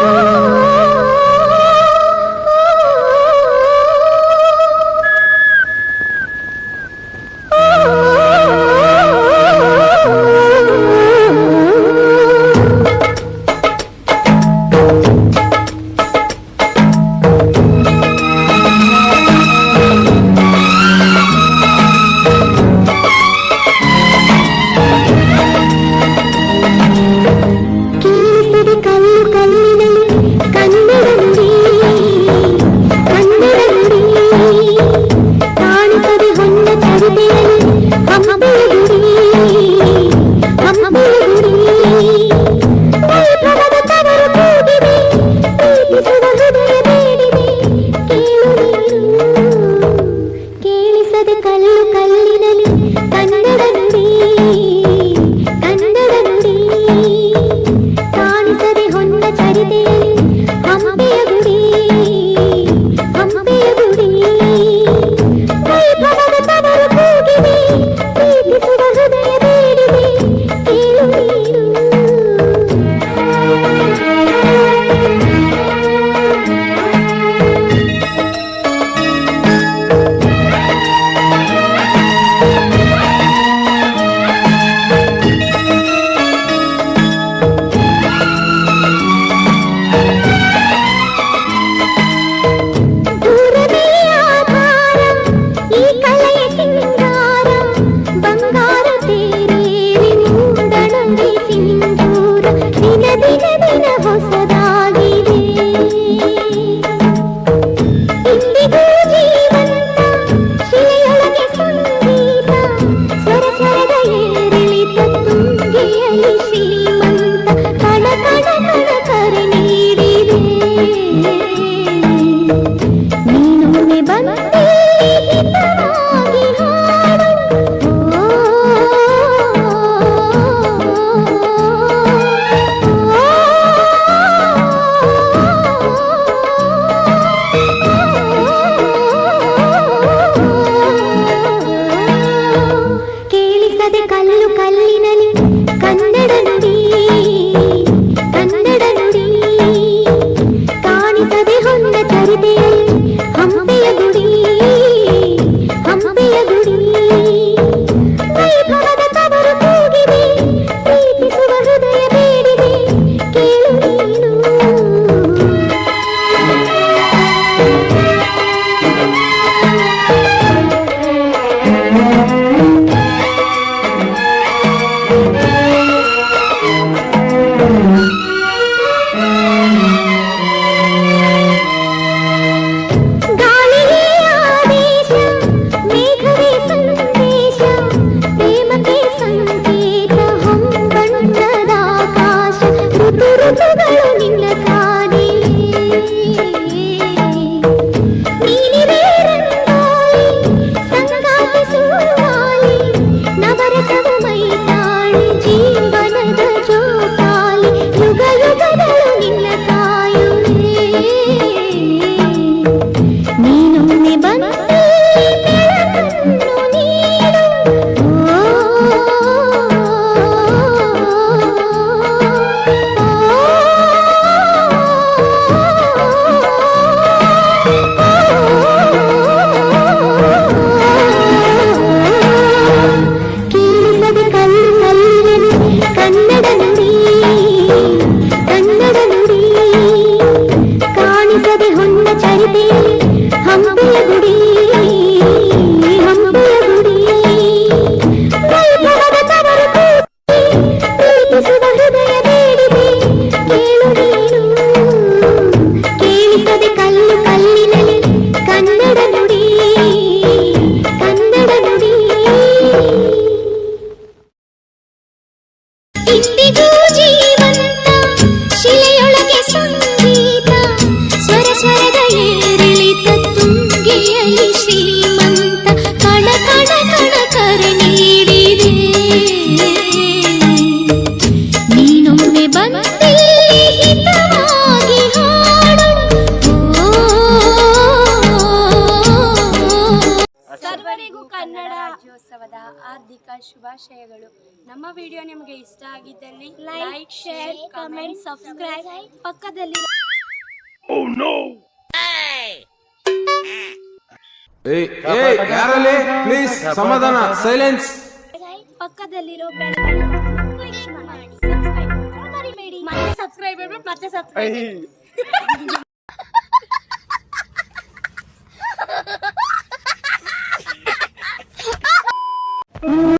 Oh! Thank you. Kannada ನುಡಿ ಕನ್ನಡ ನುಡಿ ಕಾಣಿಸದೆ ಹೊನ್ನ ಚರಿತೆಯಲ್ಲಿ ಹಂಪೆಯ ಗುಡಿ ಹಂಪೆಯ ಗುಡಿ ವೈಭವದ ತವರು ಕೂಡಿ ಪ್ರೀತಿಸುವ ಹೃದಯ ಬೇಡಿದೆ ಕೇಳು ನೀನು ಕೇಳಿಸದೆ ಕಲ್ಲು ರಾಜ್ಯೋತ್ಸವದ ಹಾರ್ದಿಕ ಶುಭಾಶಯಗಳು. ನಮ್ಮ ವಿಡಿಯೋ ನಿಮಗೆ ಇಷ್ಟ ಆಗಿದ್ದಲ್ಲಿ ಲೈಕ್ ಶೇರ್ ಕಮೆಂಟ್ ಸಬ್ಸ್ಕ್ರೈಬ್ ಪಕ್ಕದಲ್ಲಿ ಯಾರಲ್ಲಿ? ಪ್ಲೀಸ್ ಸಮಾಧಾನ ಸೈಲೆನ್ಸ್ ಪಕ್ಕದಲ್ಲಿರೋ ಬೆಲ್ ಕ್ಲಿಕ್ ಮಾಡಿ ಸಬ್ಸ್ಕ್ರೈಬ್ ಮರಿಬೇಡಿ. ಮತ್ತೆ ಸಬ್ಸ್ಕ್ರೈಬ್ ಮತ್ತೆ ಸಬ್ಸ್ಕ್ರೈಬ್